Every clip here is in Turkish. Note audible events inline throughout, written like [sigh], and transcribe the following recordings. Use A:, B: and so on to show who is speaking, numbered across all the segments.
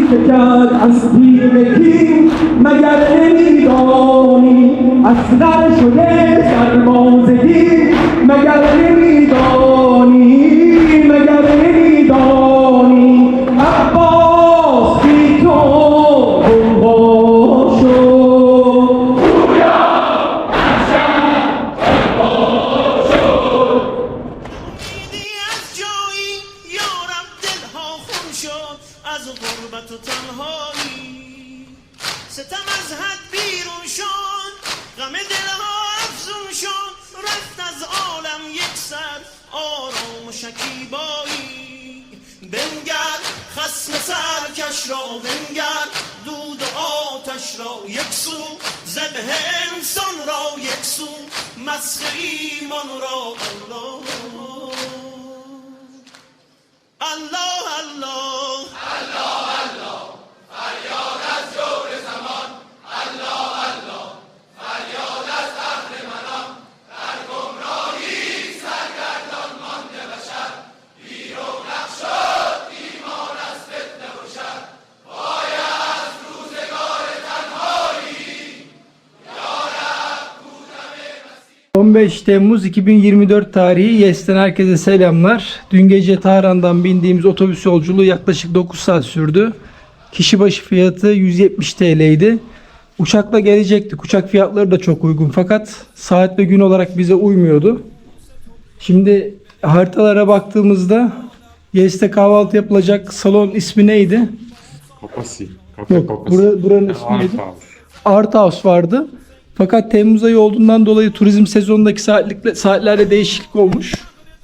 A: که کرد از دیرگی مگر نمیدانی؟ از غر شده سرمازگی مگر نمیدانی؟
B: بنگر دود و آتش را یک سو زبه انسان را یک سو مسخ ایمان را الله الله الله
C: Hı. 15 Temmuz 2024 tarihi Yes'ten herkese selamlar. Dün gece Tahran'dan bindiğimiz otobüs yolculuğu yaklaşık 9 saat sürdü. Kişi başı fiyatı 170 TL'ydi. Uçakla gelecektik. Uçak fiyatları da çok uygun fakat saat ve gün olarak bize uymuyordu. Şimdi haritalara baktığımızda Yes'te kahvaltı yapılacak salon ismi neydi?
D: Papasi. Kafe
C: Yok,
D: papasi.
C: bura- buranın ismi neydi? Art House vardı. Fakat Temmuz ayı olduğundan dolayı turizm sezonundaki saatlikle, saatlerde değişiklik olmuş.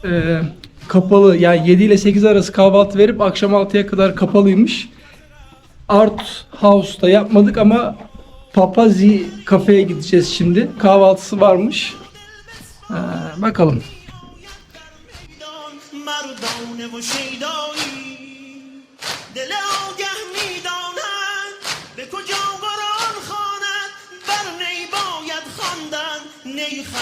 C: Ee, kapalı yani 7 ile 8 arası kahvaltı verip akşam 6'ya kadar kapalıymış. Art House'da yapmadık ama Papazi kafeye gideceğiz şimdi. Kahvaltısı varmış. Ee, bakalım.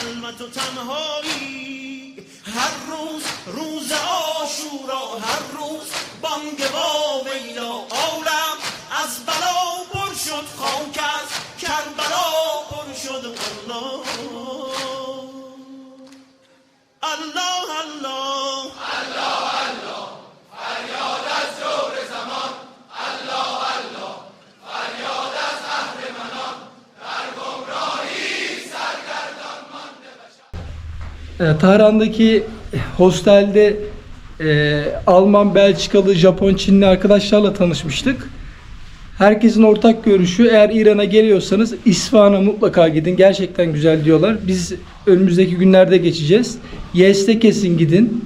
B: خلوت و تنهایی. هر روز روز آشورا هر روز بانگ با ویلا عالم از بلا پر شد خاک از کربلا پر شد الله الله الله.
C: Tahran'daki hostelde e, Alman, Belçikalı, Japon, Çinli arkadaşlarla tanışmıştık. Herkesin ortak görüşü eğer İran'a geliyorsanız İsfahan'a mutlaka gidin. Gerçekten güzel diyorlar. Biz önümüzdeki günlerde geçeceğiz. Yezde kesin gidin.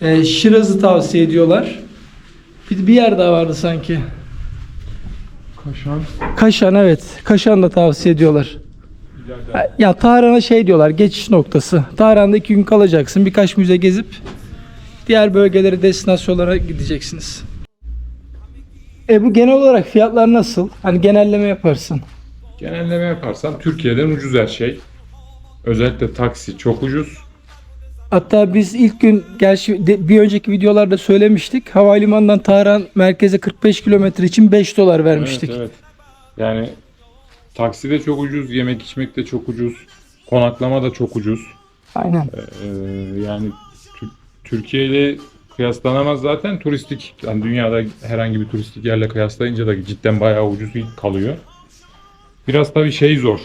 C: Ee, Şiraz'ı tavsiye ediyorlar. Bir, bir yer daha vardı sanki.
D: Kaşan.
C: Kaşan evet. Kaşan da tavsiye ediyorlar. Ya Tahran'a şey diyorlar geçiş noktası. Tahran'da iki gün kalacaksın. Birkaç müze gezip diğer bölgelere destinasyonlara gideceksiniz. E bu genel olarak fiyatlar nasıl? Hani genelleme yaparsın.
D: Genelleme yaparsan Türkiye'den ucuz her şey. Özellikle taksi çok ucuz.
C: Hatta biz ilk gün gerçi de- bir önceki videolarda söylemiştik. Havalimanından Tahran merkeze 45 kilometre için 5 dolar vermiştik.
D: Evet, evet. Yani taksi de çok ucuz, yemek içmek de çok ucuz. Konaklama da çok ucuz.
C: Aynen.
D: Ee, yani Tür- Türkiye ile kıyaslanamaz zaten turistik. Yani dünyada herhangi bir turistik yerle kıyaslayınca da cidden bayağı ucuz kalıyor. Biraz tabii şey zor.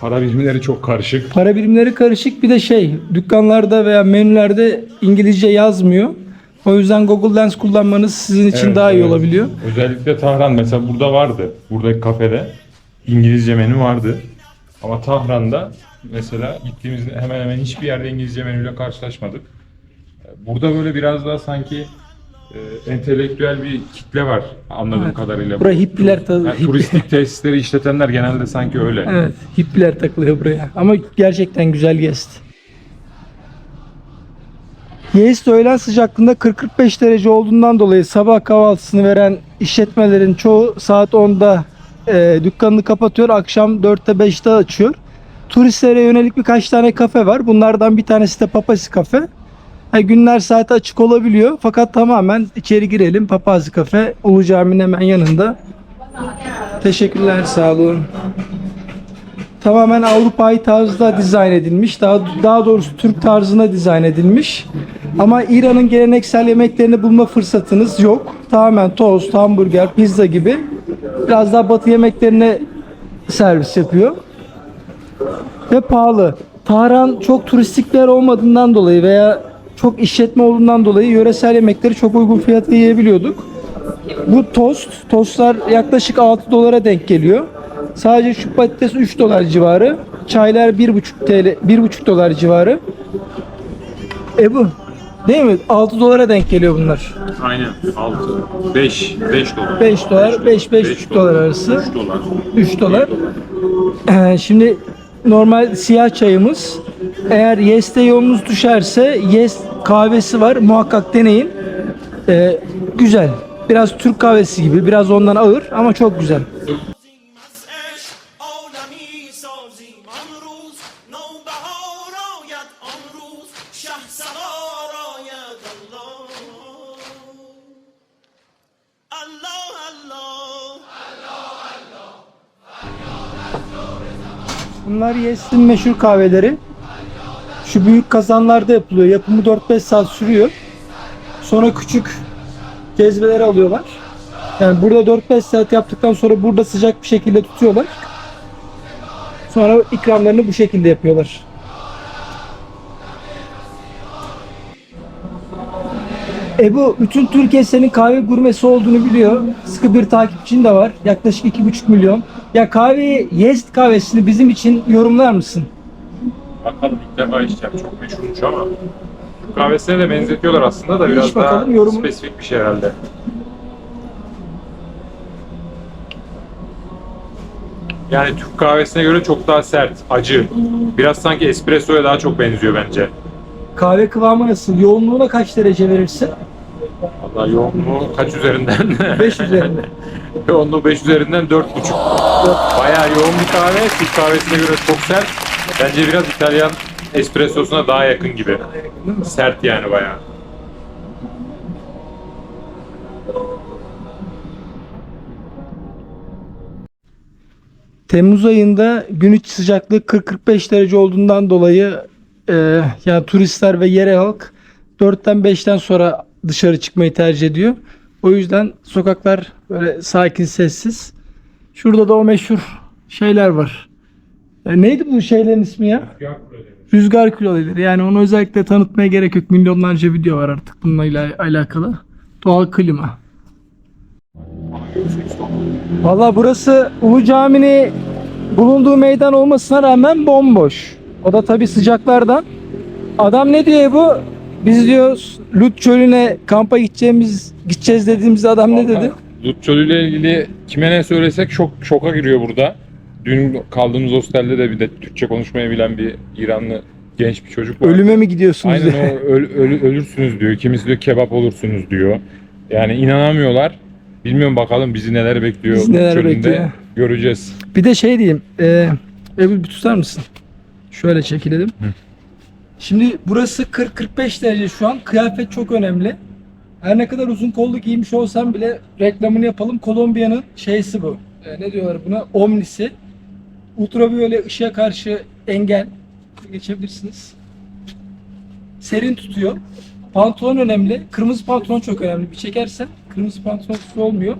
D: Para birimleri çok karışık.
C: Para birimleri karışık bir de şey dükkanlarda veya menülerde İngilizce yazmıyor. O yüzden Google Lens kullanmanız sizin için
D: Evet,
C: daha iyi
D: evet.
C: olabiliyor.
D: Özellikle Tahran mesela burada vardı. Buradaki kafede İngilizce menü vardı. Ama Tahran'da mesela gittiğimizde hemen hemen hiçbir yerde İngilizce menüyle karşılaşmadık. Burada böyle biraz daha sanki e, entelektüel bir kitle var anladığım
C: Evet.
D: kadarıyla.
C: Buraya hippiler.
D: Yani turistik tesisleri işletenler genelde sanki öyle.
C: Evet, hippiler takılıyor buraya. Ama gerçekten güzel Yezd. Yezd öğlen sıcaklığında 40-45 derece olduğundan dolayı sabah kahvaltısını veren işletmelerin çoğu saat 10'da e, dükkanını kapatıyor. Akşam 4'te 5'te açıyor. Turistlere yönelik birkaç tane kafe var. Bunlardan bir tanesi de Papasi Kafe. Ha, günler saati açık olabiliyor fakat tamamen içeri girelim. Papazı Kafe Ulu Cami'nin hemen yanında. Teşekkürler sağ olun. Tamamen Avrupa'yı tarzda dizayn edilmiş. Daha daha doğrusu Türk tarzına dizayn edilmiş. Ama İran'ın geleneksel yemeklerini bulma fırsatınız yok. Tamamen tost, hamburger, pizza gibi biraz daha batı yemeklerine servis yapıyor. Ve pahalı. Tahran çok turistik bir yer olmadığından dolayı veya çok işletme olduğundan dolayı yöresel yemekleri çok uygun fiyata yiyebiliyorduk. Bu tost, tostlar yaklaşık 6 dolara denk geliyor. Sadece şu patates 3 dolar civarı. Çaylar 1,5 TL, 1,5 dolar civarı. E bu. Değil mi? 6 dolara denk geliyor bunlar.
D: Aynen 6, 5, 5 dolar.
C: 5 dolar, 5 5,5 dolar arası.
D: 3 dolar.
C: 3 dolar. Ee, şimdi normal siyah çayımız. Eğer Yes'te yolunuz düşerse Yes kahvesi var. Muhakkak deneyin. Ee, güzel. Biraz Türk kahvesi gibi. Biraz ondan ağır ama çok güzel. Bunlar Yes'in meşhur kahveleri. Şu büyük kazanlarda yapılıyor. Yapımı 4-5 saat sürüyor. Sonra küçük cezveleri alıyorlar. Yani burada 4-5 saat yaptıktan sonra burada sıcak bir şekilde tutuyorlar. Sonra ikramlarını bu şekilde yapıyorlar. Ebu bütün Türkiye senin kahve gurmesi olduğunu biliyor. Sıkı bir takipçin de var. Yaklaşık 2,5 milyon. Ya kahveyi Yest kahvesini bizim için yorumlar mısın?
D: Bakalım ilk defa içeceğim. Çok meşhurmuş ama. Türk kahvesine de benzetiyorlar aslında da biraz daha
C: bakalım, yorumu.
D: spesifik bir şey herhalde. Yani Türk kahvesine göre çok daha sert, acı. Biraz sanki espressoya daha çok benziyor bence.
C: Kahve kıvamı nasıl? Yoğunluğuna kaç derece verirsin?
D: Vallahi yoğunluğu kaç üzerinden?
C: 5 üzerinden. [laughs]
D: yoğunluğu 5 üzerinden 4,5. Bayağı yoğun bir kahve. Türk kahvesine göre çok sert. Bence biraz İtalyan espressosuna daha yakın gibi. Sert yani bayağı.
C: Temmuz ayında gün içi sıcaklık 40-45 derece olduğundan dolayı e, yani turistler ve yerel halk 4'ten 5'ten sonra dışarı çıkmayı tercih ediyor. O yüzden sokaklar böyle sakin sessiz. Şurada da o meşhur şeyler var. E, neydi bu şeylerin ismi ya? Rüzgar küleleri. Yani onu özellikle tanıtmaya gerek yok. Milyonlarca video var artık bununla ila- alakalı. Doğal klima. Valla burası Ulu Cami'nin bulunduğu meydan olmasına rağmen bomboş. O da tabi sıcaklardan. Adam ne diyor bu? Biz diyor Lut çölüne kampa gideceğimiz gideceğiz dediğimizde adam ne dedi?
D: Lut Çölü ile ilgili kime ne söylesek şok, şoka giriyor burada. Dün kaldığımız hostelde de bir de Türkçe konuşmayı bilen bir İranlı genç bir çocuk var.
C: Ölüme mi gidiyorsunuz
D: Aynen
C: diye.
D: o öl- öl- ölürsünüz diyor. Kimisi diyor kebap olursunuz diyor. Yani inanamıyorlar. Bilmiyorum bakalım bizi neler bekliyor.
C: Bizi neler
D: Çölü'nde.
C: bekliyor.
D: Göreceğiz.
C: Bir de şey diyeyim. E, Ebu bir tutar mısın? Şöyle çekilelim. Şimdi burası 40-45 derece şu an. Kıyafet çok önemli. Her ne kadar uzun kollu giymiş olsam bile reklamını yapalım. Kolombiya'nın şeysi bu. E, ne diyorlar buna? Omnisi. Ultraviyole ışığa karşı engel. Geçebilirsiniz. Serin tutuyor. Pantolon önemli. Kırmızı pantolon çok önemli. Bir çekersen kırmızı pantolon olmuyor.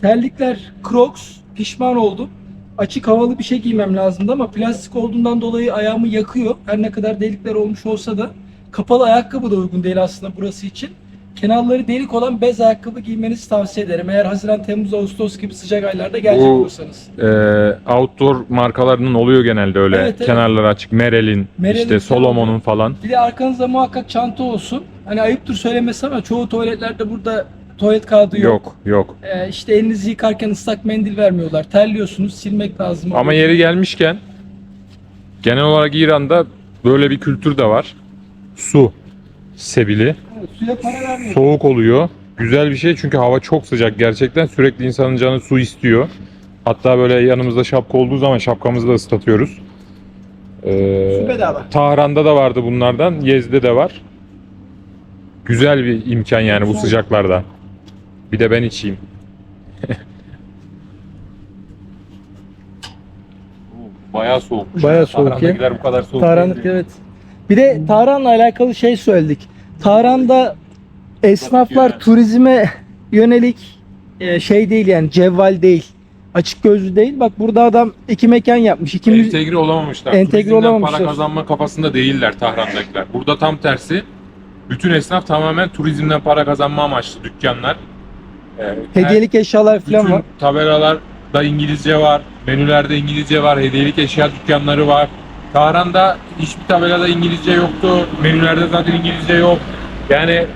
C: Terlikler Crocs. Pişman oldum. Açık havalı bir şey giymem lazımdı ama plastik olduğundan dolayı ayağımı yakıyor. Her ne kadar delikler olmuş olsa da kapalı ayakkabı da uygun değil aslında burası için. Kenarları delik olan bez ayakkabı giymenizi tavsiye ederim. Eğer Haziran, Temmuz, Ağustos gibi sıcak aylarda gelecek
D: Bu-
C: olursanız.
D: Ee, outdoor markalarının oluyor genelde öyle.
C: Evet, evet.
D: Kenarları açık. Merrell'in,
C: Merrell'in
D: işte Solomon'un falan.
C: Bir de arkanızda muhakkak çanta olsun. Hani ayıptır söylemesi ama çoğu tuvaletlerde burada tuvalet kağıdı yok.
D: Yok, yok.
C: Ee, işte elinizi yıkarken ıslak mendil vermiyorlar. Terliyorsunuz, silmek lazım.
D: Ama yeri gelmişken genel olarak İran'da böyle bir kültür de var. Su sebili.
C: Evet, suya para vermiyor.
D: Soğuk oluyor. Güzel bir şey çünkü hava çok sıcak gerçekten. Sürekli insanın canı su istiyor. Hatta böyle yanımızda şapka olduğu zaman şapkamızı da ıslatıyoruz. Ee,
C: Su bedava.
D: Tahran'da da vardı bunlardan. Yez'de de var. Güzel bir imkan yani bu sıcaklarda. Bir de ben içeyim. Bayağı soğuk.
C: Bayağı soğuk ya.
D: Tahran'dakiler bu kadar soğuk
C: Tahranlık
D: değil.
C: evet. Bir de Tahran'la alakalı şey söyledik. Tahran'da esnaflar
D: yani.
C: turizme yönelik e, şey değil yani cevval değil. Açık gözlü değil. Bak burada adam iki mekan yapmış. İki
D: Entegre olamamışlar.
C: Entegre
D: Turizmden
C: olamamışlar.
D: para kazanma kafasında değiller Tahran'dakiler. Burada tam tersi. Bütün esnaf tamamen turizmden para kazanma amaçlı dükkanlar. Her-
C: hediyelik eşyalar falan var.
D: tabelalarda İngilizce var, menülerde İngilizce var, hediyelik eşya dükkanları var. Tahran'da hiçbir tabelada İngilizce yoktu, menülerde zaten İngilizce yok. Yani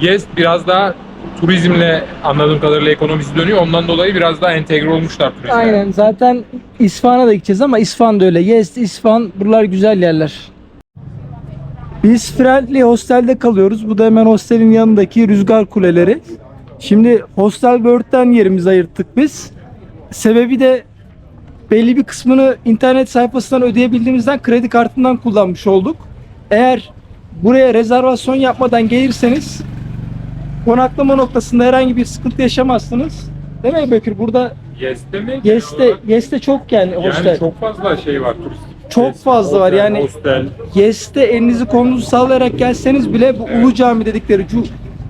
D: Yes biraz daha turizmle anladığım kadarıyla ekonomisi dönüyor. Ondan dolayı biraz daha entegre olmuşlar turizme.
C: Aynen. Zaten İsfahan'a da gideceğiz ama İsfahan da öyle. Yes, İsfahan buralar güzel yerler. Biz Friendly Hostel'de kalıyoruz. Bu da hemen hostelin yanındaki rüzgar kuleleri. Şimdi Hostel World'den yerimizi ayırttık biz. Sebebi de belli bir kısmını internet sayfasından ödeyebildiğimizden kredi kartından kullanmış olduk. Eğer buraya rezervasyon yapmadan gelirseniz konaklama noktasında herhangi bir sıkıntı yaşamazsınız. Değil mi Bekir? Burada
D: Yes'te mi?
C: Yes'te, Yes'te çok yani hostel.
D: Yani çok fazla şey var turistik.
C: Çok
D: Yes,
C: fazla var
D: otel,
C: yani.
D: Hostel.
C: Yes'te elinizi kolunuzu sallayarak gelseniz bile bu Ulu Cami dedikleri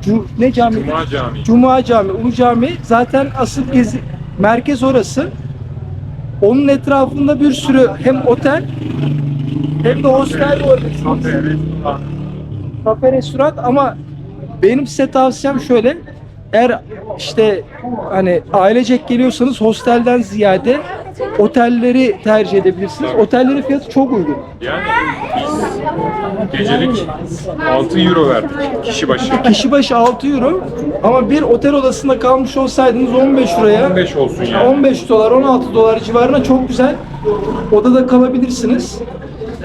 C: cu, cu, ne cami?
D: Cuma Camii.
C: Cuma Cami, Ulu Cami zaten asıl gezi merkez orası. Onun etrafında bir sürü hem otel hem de hostel var.
D: Kafe, restoran.
C: kafe, restoran ama benim size tavsiyem şöyle. Eğer işte hani ailecek geliyorsanız hostelden ziyade otelleri tercih edebilirsiniz. Otellerin fiyatı çok uygun.
D: Yani biz gecelik 6 euro verdik kişi başı.
C: Kişi başı 6 euro ama bir otel odasında kalmış olsaydınız 15 euroya
D: 15 olsun yani.
C: 15 dolar 16 dolar civarına çok güzel odada kalabilirsiniz.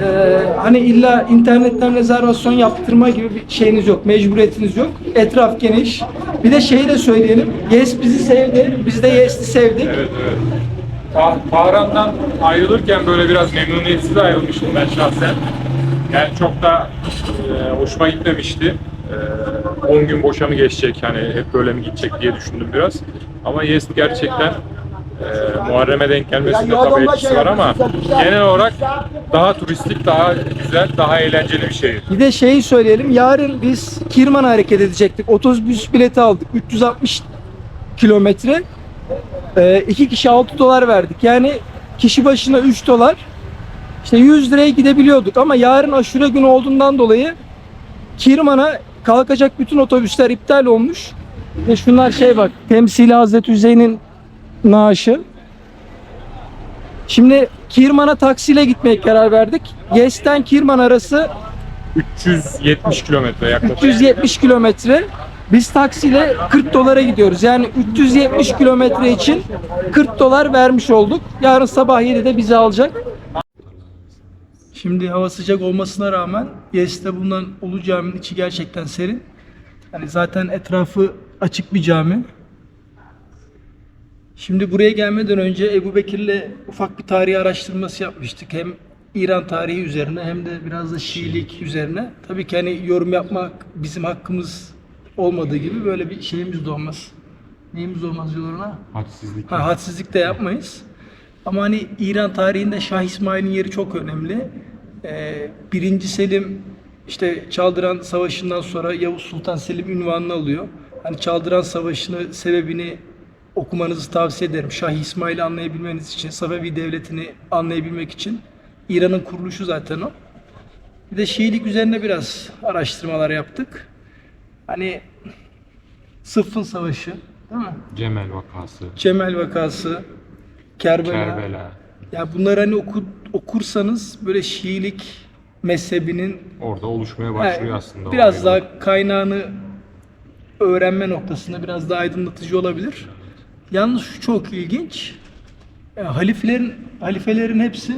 C: Ee, hani illa internetten rezervasyon yaptırma gibi bir şeyiniz yok, mecburiyetiniz yok. Etraf geniş. Bir de şeyi de söyleyelim. Yes bizi sevdi, biz de Yes'i sevdik.
D: Evet evet. Tahran'dan ayrılırken böyle biraz memnuniyetsiz ayrılmıştım ben şahsen. Yani çok da e, hoşuma gitmemişti. E, 10 gün boşa mı geçecek hani hep böyle mi gidecek diye düşündüm biraz. Ama Yes gerçekten e, Muharrem'e denk gelmesinde tabii etkisi var ama genel olarak daha turistik, daha güzel, daha eğlenceli bir şehir.
C: Bir de şeyi söyleyelim. Yarın biz Kirman'a hareket edecektik. Otobüs bileti aldık. 360 kilometre. Ee, iki kişi 6 dolar verdik. Yani kişi başına 3 dolar. İşte 100 liraya gidebiliyorduk ama yarın aşure günü olduğundan dolayı Kirman'a kalkacak bütün otobüsler iptal olmuş. Ve şunlar şey bak temsili Hazreti Hüseyin'in naaşı. Şimdi Kirman'a taksiyle gitmeye karar verdik. Yes'ten Kirman arası
D: 370 kilometre yaklaşık.
C: 370 kilometre. Biz taksiyle 40 dolara gidiyoruz. Yani 370 kilometre için 40 dolar vermiş olduk. Yarın sabah 7'de bizi alacak. Şimdi hava sıcak olmasına rağmen Yes'te bulunan Ulu Cami'nin içi gerçekten serin. Hani zaten etrafı açık bir cami. Şimdi buraya gelmeden önce Ebu Bekir'le ufak bir tarihi araştırması yapmıştık. Hem İran tarihi üzerine hem de biraz da Şiilik üzerine. Tabii ki hani yorum yapmak bizim hakkımız olmadığı gibi böyle bir şeyimiz de olmaz. Neyimiz olmaz diyorlar ona?
D: Hadsizlik.
C: Ha, hadsizlik de yapmayız. Ama hani İran tarihinde Şah İsmail'in yeri çok önemli. Ee, Birinci Selim işte Çaldıran Savaşı'ndan sonra Yavuz Sultan Selim ünvanını alıyor. Hani Çaldıran Savaşı'nı sebebini okumanızı tavsiye ederim. Şah İsmail'i anlayabilmeniz için, Safevi Devleti'ni anlayabilmek için. İran'ın kuruluşu zaten o. Bir de Şiilik üzerine biraz araştırmalar yaptık. Hani Sıffın Savaşı, değil mi?
D: Cemel vakası.
C: Cemel vakası, Kerbela.
D: Kerbela.
C: Ya bunları hani oku, okursanız böyle Şiilik mezhebinin
D: Orada oluşmaya başlıyor
C: yani
D: aslında.
C: biraz daha kaynağını öğrenme noktasında biraz daha aydınlatıcı olabilir. Yalnız şu çok ilginç. Halifelerin halifelerin hepsi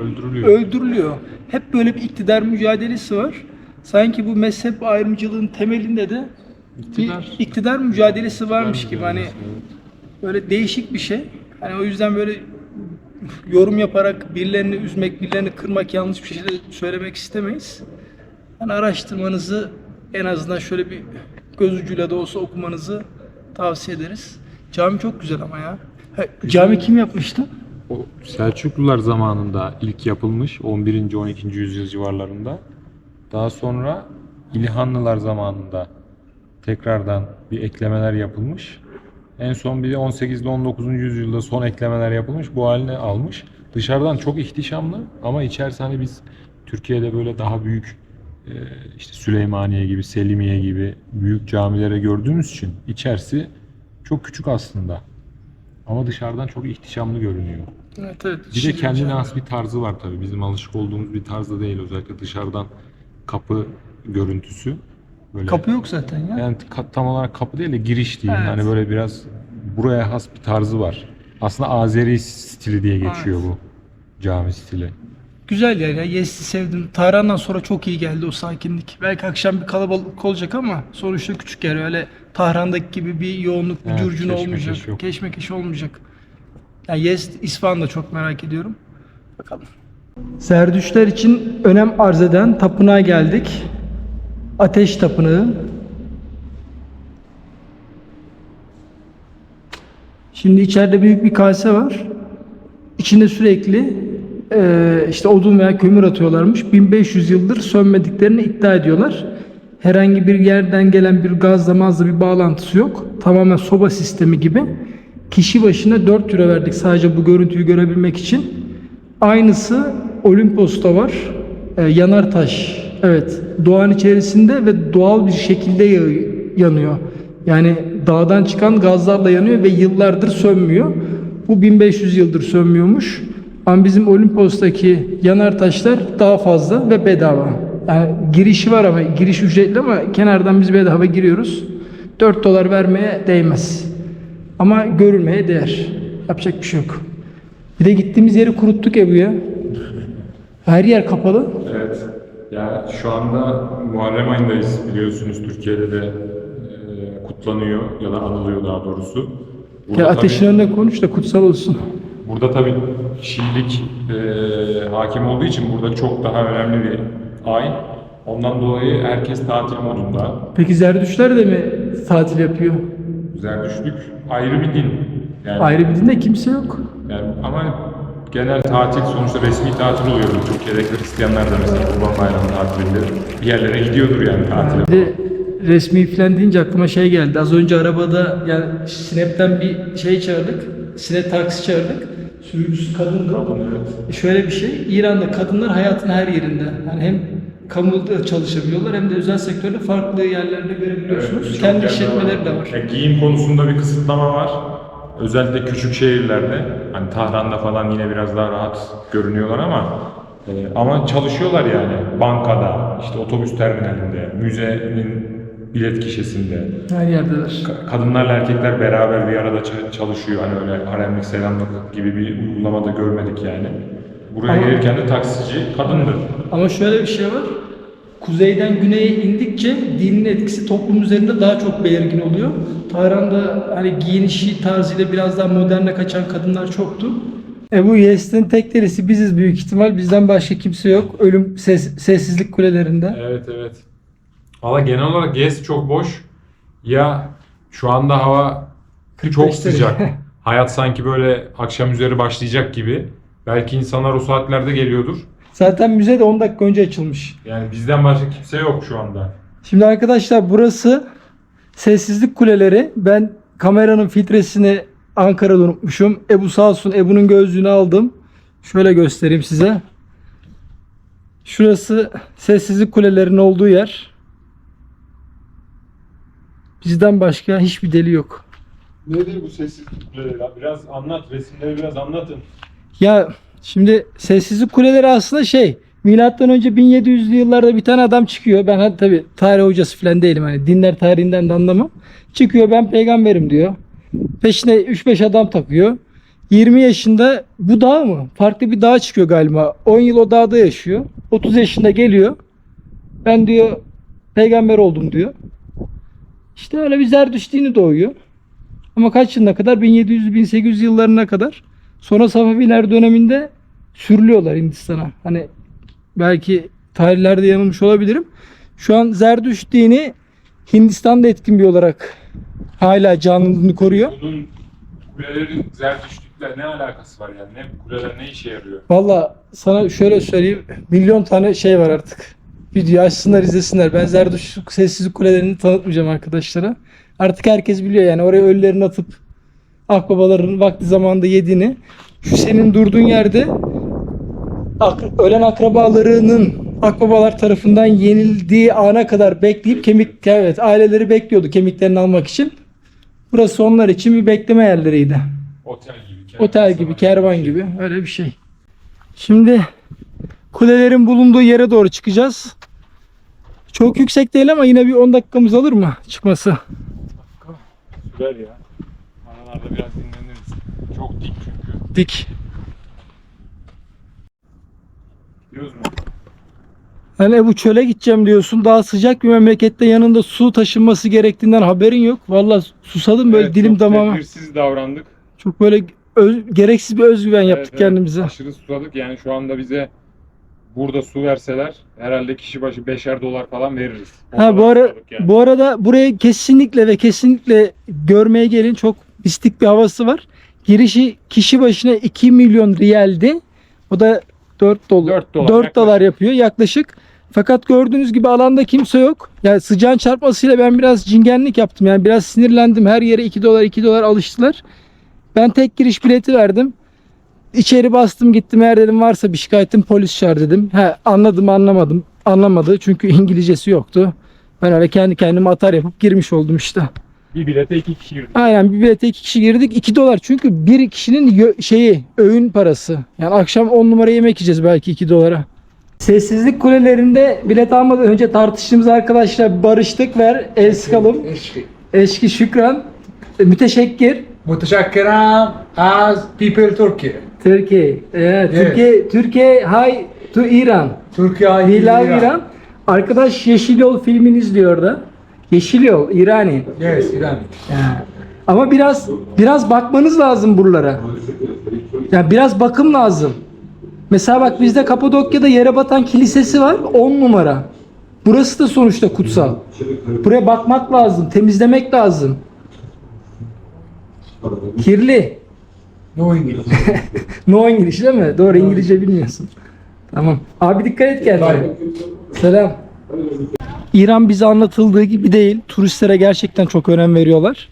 D: öldürülüyor.
C: öldürülüyor. Hep böyle bir iktidar mücadelesi var. Sanki bu mezhep ayrımcılığın temelinde de
D: İktidar.
C: bir iktidar mücadelesi varmış gibi hani böyle değişik bir şey. Hani o yüzden böyle yorum yaparak birilerini üzmek, birilerini kırmak yanlış bir şey de söylemek istemeyiz. Yani araştırmanızı en azından şöyle bir göz ucuyla da olsa okumanızı tavsiye ederiz. Cami çok güzel ama ya. Ha, Cami kim yapmıştı?
D: O Selçuklular zamanında ilk yapılmış 11. 12. yüzyıl civarlarında. Daha sonra İlhanlılar zamanında tekrardan bir eklemeler yapılmış. En son bir de 18 ile 19. yüzyılda son eklemeler yapılmış. Bu haline almış. Dışarıdan çok ihtişamlı ama içerisi hani biz Türkiye'de böyle daha büyük e, işte Süleymaniye gibi, Selimiye gibi büyük camilere gördüğümüz için içerisi çok küçük aslında. Ama dışarıdan çok ihtişamlı görünüyor.
C: Evet evet.
D: Bir de kendine has bir tarzı var tabii. Bizim alışık olduğumuz bir tarzda değil. Özellikle dışarıdan kapı görüntüsü. Böyle
C: Kapı yok zaten ya.
D: yani ka- tam olarak kapı değil de giriş diyeyim.
C: Evet.
D: Hani böyle biraz buraya has bir tarzı var. Aslında Azeri stili diye geçiyor bu cami stili.
C: Güzel yer ya. Yes'i sevdim. Tahran'dan sonra çok iyi geldi o sakinlik. Belki akşam bir kalabalık olacak ama sonuçta küçük yer. Öyle Tahran'daki gibi bir yoğunluk, bir
D: Evet,
C: curcuna
D: keşmekeş
C: olmayacak.
D: yok.
C: Keşmekeş olmayacak. Yani Yes, İsfahan'ı da çok merak ediyorum. Bakalım. Zerdüşler için önem arz eden tapınağa geldik. Ateş Tapınağı. Şimdi içeride büyük bir kase var. İçinde sürekli eee, işte odun veya kömür atıyorlarmış. 1500 yıldır sönmediklerini iddia ediyorlar. Herhangi bir yerden gelen bir gazla mazla bir bağlantısı yok. Tamamen soba sistemi gibi. Kişi başına 4 euro verdik sadece bu görüntüyü görebilmek için. Aynısı Olimpos'ta var. Ee, yanar taş. Evet. Doğanın içerisinde ve doğal bir şekilde ya- yanıyor. Yani dağdan çıkan gazlarla yanıyor ve yıllardır sönmüyor. Bu 1500 yıldır sönmüyormuş. Ama bizim Olimpos'taki yanar taşlar daha fazla ve bedava. Yani girişi var ama giriş ücretli ama kenardan biz bedava giriyoruz. 4 dolar vermeye değmez. Ama görülmeye değer. Yapacak bir şey yok. Bir de gittiğimiz yeri kuruttuk Ebu ya. Her yer kapalı.
D: Evet. Ya şu anda Muharrem ayındayız biliyorsunuz Türkiye'de de e, kutlanıyor ya da anılıyor daha doğrusu. Burada
C: Ya ateşin
D: tabii-
C: önüne konuş da kutsal olsun.
D: Burada tabii Şiilik e, hakim olduğu için burada çok daha önemli bir ay. Ondan dolayı herkes tatil modunda.
C: Peki Zerdüşler de mi tatil yapıyor?
D: Zerdüştlük ayrı bir din. Yani,
C: Ayrı bir dinde kimse yok.
D: yani ama genel tatil sonuçta resmi tatil oluyordu. Türkiye'de Hristiyanlar da mesela Kurban Bayramı tatilinde bir yerlere gidiyordur yani tatile.
C: Bir de resmi filan deyince aklıma şey geldi. Az önce arabada yani Snap'ten bir şey çağırdık. Snap taksi çağırdık. Sürücüsü kadındı.
D: Kadın, evet.
C: Şöyle bir şey. İran'da kadınlar hayatın her yerinde. Yani hem kamuda çalışabiliyorlar hem de özel sektörde farklı yerlerde görebiliyorsunuz.
D: Evet,
C: Kendi işletmeleri de var.
D: Ya, giyim konusunda bir kısıtlama var. Özellikle küçük şehirlerde. Hani Tahran'da falan yine biraz daha rahat görünüyorlar ama e, ama çalışıyorlar yani. Bankada, işte otobüs terminalinde, müzenin bilet kişisinde.
C: Her yerdeler.
D: Ka- Kadınlarla erkekler beraber bir arada ça- çalışıyor. Hani öyle haremlik selamlık gibi bir uygulamada görmedik yani. Buraya
C: Ama-
D: gelirken de taksici kadındı.
C: Ama şöyle bir şey var. Kuzeyden güneye indikçe dinin etkisi toplum üzerinde daha çok belirgin oluyor. Tahran'da hani giyinişi tarzıyla biraz daha moderne kaçan kadınlar çoktu. Ebu Yes'in tek delisi biziz büyük ihtimal. Bizden başka kimse yok. Ölüm ses- sessizlik kulelerinde.
D: Evet evet. Valla genel olarak gez çok boş. Ya şu anda hava
C: 45
D: çok sıcak. [laughs] Hayat sanki böyle akşam üzeri başlayacak gibi. Belki insanlar o saatlerde geliyordur.
C: Zaten müze de 10 dakika önce açılmış.
D: Yani bizden başka kimse yok şu anda.
C: Şimdi arkadaşlar burası sessizlik kuleleri. Ben kameranın filtresini Ankara'da unutmuşum. Ebu sağ olsun Ebu'nun gözlüğünü aldım. Şöyle göstereyim size. Şurası sessizlik kulelerinin olduğu yer. Bizden başka hiçbir deli yok.
D: Nedir bu sessizlik kuleleri? Biraz anlat, resimleri biraz anlatın.
C: Ya şimdi sessizlik kuleleri aslında şey Milattan önce 1700'lü yıllarda bir tane adam çıkıyor. Ben hadi tabii tarih hocası falan değilim. Hani dinler tarihinden de anlamam. Çıkıyor ben peygamberim diyor. Peşine 3-5 adam takıyor. 20 yaşında bu dağ mı? Farklı bir dağa çıkıyor galiba. 10 yıl o dağda yaşıyor. 30 yaşında geliyor. Ben diyor peygamber oldum diyor. İşte öyle bir zerdüş dini doğuyor. Ama kaç yılına kadar? 1700-1800 yıllarına kadar. Sonra Safeviler döneminde sürülüyorlar Hindistan'a. Hani belki tarihlerde yanılmış olabilirim. Şu an Zerdüşt dini Hindistan'da etkin bir olarak hala canlılığını koruyor.
D: Bunun kulelerin zerdüştlükle ne alakası var yani? Ne kuleler ne işe yarıyor?
C: Valla sana şöyle söyleyeyim. Milyon tane şey var artık. Video açsınlar izlesinler. Ben Zerdüşt sessizlik kulelerini tanıtmayacağım arkadaşlara. Artık herkes biliyor yani oraya ölülerini atıp akbabaların vakti zamanında yediğini. Şu senin durduğun yerde ölen akrabalarının akbabalar tarafından yenildiği ana kadar bekleyip kemik evet aileleri bekliyordu kemiklerini almak için. Burası onlar için bir bekleme yerleriydi.
D: Otel gibi. kervan
C: Otel gibi, kervan
D: şey.
C: gibi öyle bir şey. Şimdi kulelerin bulunduğu yere doğru çıkacağız. Çok yüksek değil ama yine bir 10 dakikamız alır mı çıkması?
D: Sürer ya. Aralarda biraz dinleniriz. Çok dik çünkü.
C: Dik.
D: Biliyoruz mu?
C: Hani bu çöle gideceğim diyorsun. Daha sıcak bir memlekette yanında su taşınması gerektiğinden haberin yok. Vallahi susadım böyle
D: Evet,
C: dilim
D: çok
C: damağıma.
D: tedbirsiz davrandık.
C: Çok böyle öz- gereksiz bir özgüven yaptık
D: Evet, evet.
C: kendimize.
D: Aşırı susadık. Yani şu anda bize burada su verseler herhalde kişi başı beşer dolar falan veririz. O
C: Ha bu ara
D: yani.
C: bu arada buraya kesinlikle ve kesinlikle görmeye gelin. Çok mistik bir havası var. Girişi kişi başına 2 milyon riyaldi. O da 4 dolar.
D: Dört dolar,
C: 4
D: yaklaşık.
C: dolar yapıyor yaklaşık. Fakat gördüğünüz gibi alanda kimse yok. Yani sıcağın çarpmasıyla ben biraz cingenlik yaptım. Yani biraz sinirlendim. Her yere 2 dolar 2 dolar alıştılar. Ben tek giriş bileti verdim. İçeri bastım gittim eğer dedim varsa bir şikayetim polis çağır dedim. He, anladım anlamadım. Anlamadı çünkü İngilizcesi yoktu. Ben öyle kendi kendime atar yapıp girmiş oldum işte.
D: Bir bilete iki kişi girdik.
C: Aynen bir bilete iki kişi girdik. 2 dolar çünkü bir kişinin şeyi öğün parası. Yani akşam 10 numara yemek yiyeceğiz belki 2 dolara. Sessizlik kulelerinde bilet almadan önce tartıştığımız arkadaşlar barıştık ver el sıkalım.
E: Eşki.
C: Eşki şükran. E, Müteşekkir.
E: Mutashakkiram as people Turkey.
C: Türkiye. Evet,
E: Yes.
C: Türkiye, Türkiye, hi to İran. We love İran. Arkadaş Yeşil Yol filmini izliyor da. Yeşil Yol, İrani.
E: Yes, Iran.
C: Ama biraz biraz bakmanız lazım buralara. Yani biraz bakım lazım. Mesela bak bizde Kapadokya'da yere batan kilisesi var 10 numara. Burası da sonuçta kutsal. Buraya bakmak lazım, temizlemek lazım. Kirli.
E: No English. [laughs]
C: No İngiliz değil mi? Doğru İngilizce bilmiyorsun. Tamam. Abi dikkat et kendine. Selam. İran bize anlatıldığı gibi değil. Turistlere gerçekten çok önem veriyorlar.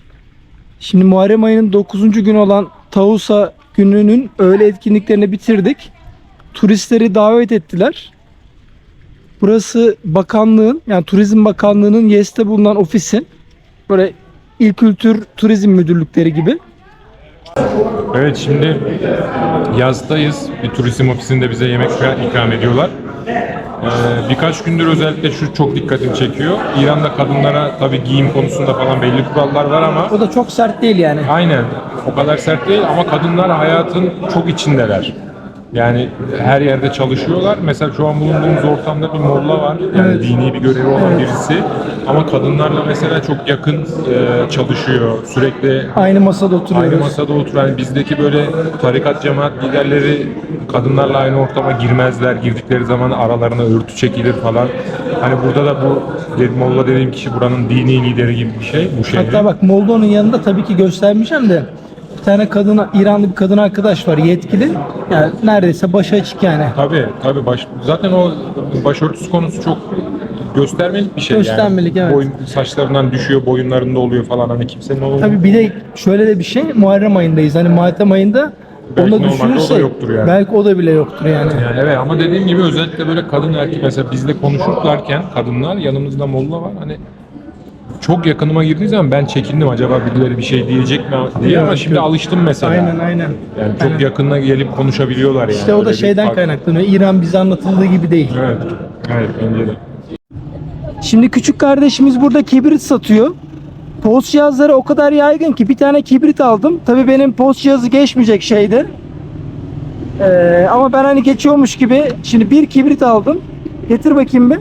C: Şimdi Muharrem ayının 9. günü olan Tausa gününün öğle etkinliklerini bitirdik. Turistleri davet ettiler. Burası bakanlığın yani Turizm Bakanlığı'nın YES'te bulunan ofisin böyle İl Kültür Turizm Müdürlükleri gibi.
D: Evet şimdi yazdayız. Bir turizm ofisinde bize yemek ikram ediyorlar. Ee, birkaç gündür özellikle şu çok dikkatimi çekiyor. İran'da kadınlara tabii giyim konusunda falan belli kurallar var ama
C: O da çok sert değil yani.
D: aynen o kadar sert değil ama kadınlar hayatın çok içindeler. Yani her yerde çalışıyorlar. Mesela şu an bulunduğumuz ortamda bir molla var. Yani
C: Evet.
D: dini bir görevi olan birisi. Ama kadınlarla mesela çok yakın e, çalışıyor. Sürekli
C: Aynı masada oturuyoruz.
D: Aynı masada oturan bizdeki böyle tarikat cemaat liderleri kadınlarla aynı ortama girmezler. Girdikleri zaman aralarına örtü çekilir falan. Hani burada da bu dedim Molla dediğim kişi buranın dini lideri gibi bir şey bu şehrin.
C: Hatta bak Moldova'nın yanında tabii ki göstermeyeceğim de bir tane kadın İranlı bir kadın arkadaş var yetkili. Yani neredeyse başı açık yani.
D: Tabii tabii baş, zaten o başörtüsü konusu çok göstermelik bir şey
C: Göstermelik,
D: yani.
C: evet.
D: Boyun, saçlarından düşüyor, boyunlarında oluyor falan hani kimsenin o
C: Tabii bir de şöyle de bir şey Muharrem ayındayız. Hani Muharrem ayında
D: Belki
C: onu da
D: normalde o da
C: düşünürsek
D: yoktur yani.
C: belki o da bile yoktur yani.
D: Yani evet ama dediğim gibi özellikle böyle kadın erkek mesela bizle konuşurlarken kadınlar yanımızda molla var hani çok yakınıma girdiği zaman ben çekindim acaba birileri bir şey diyecek mi diye ama şimdi
C: yok.
D: alıştım mesela.
C: Aynen aynen.
D: Yani çok
C: Aynen.
D: yakınına gelip konuşabiliyorlar yani.
C: İşte o
D: Öyle
C: da
D: bir
C: şeyden
D: fark-
C: kaynaklanıyor. İran bize anlatıldığı gibi değil.
D: Evet. Evet bence de.
C: Şimdi küçük kardeşimiz burada kibrit satıyor. Post cihazları o kadar yaygın ki bir tane kibrit aldım. Tabii benim post cihazı geçmeyecek şeydi. Ee, ama ben hani geçiyormuş gibi şimdi bir kibrit aldım. Getir bakayım bir.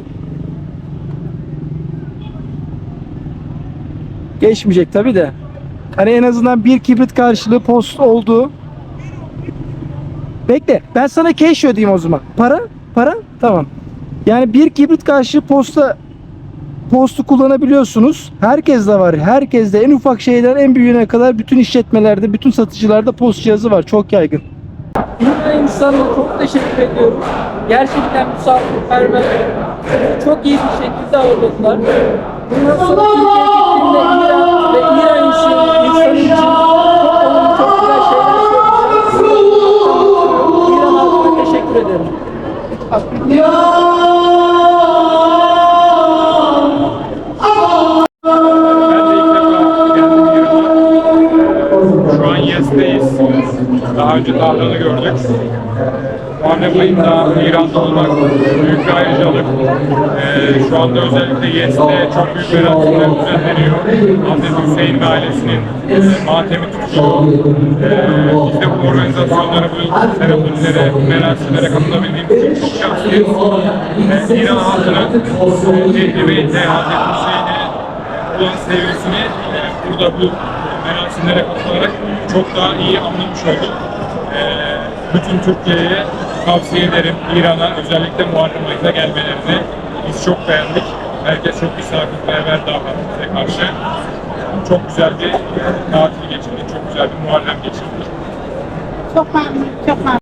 C: Geçmeyecek tabii de. Hani en azından bir kibrit karşılığı post oldu. Bekle. Ben sana cash ödeyeyim o zaman. Para? Para? Tamam. Yani bir kibrit karşılığı posta postu kullanabiliyorsunuz. Herkes de var. Herkes de en ufak şeyden en büyüğüne kadar bütün işletmelerde, bütün satıcılarda post cihazı var. Çok yaygın. Dünya insanına çok teşekkür ediyorum. Gerçekten misafirperver. Çok iyi bir şekilde ağırladılar. Bundan sonra İran ve İran insanı, insanı için çok olumlu, çok güzel şeyler söyleyeceğim. İran halkına teşekkür ederim.
D: Şu an Yes'teyiz. Daha önce Tahran'ı gördük. Muharrem ayında İran'da olmak büyük bir ayrıcalık. Ee, şu anda özellikle Yes'te çok büyük merasimler düzenleniyor. Hazreti Hüseyin ve ailesinin e, matemi tutuşu. Ee, biz de bu organizasyonlara, bu seremonilere, merasimlere katılabildiğimiz için çok şanslıyız. Ee, İran halkının e, Ehli Beyt'e, Hazreti Hüseyin'e olan sevgisini e, burada bu merasimlere katılarak çok daha iyi anlamış olduk. E, bütün Türkiye'ye tavsiye ederim İran'a özellikle Muharrem ayında gelmelerini. Biz çok beğendik. Herkes çok misafirperver davrandı bize karşı. Çok güzel bir tatil geçirdik, çok güzel bir Muharrem geçirdik.
F: Çok memnun, çok memnun.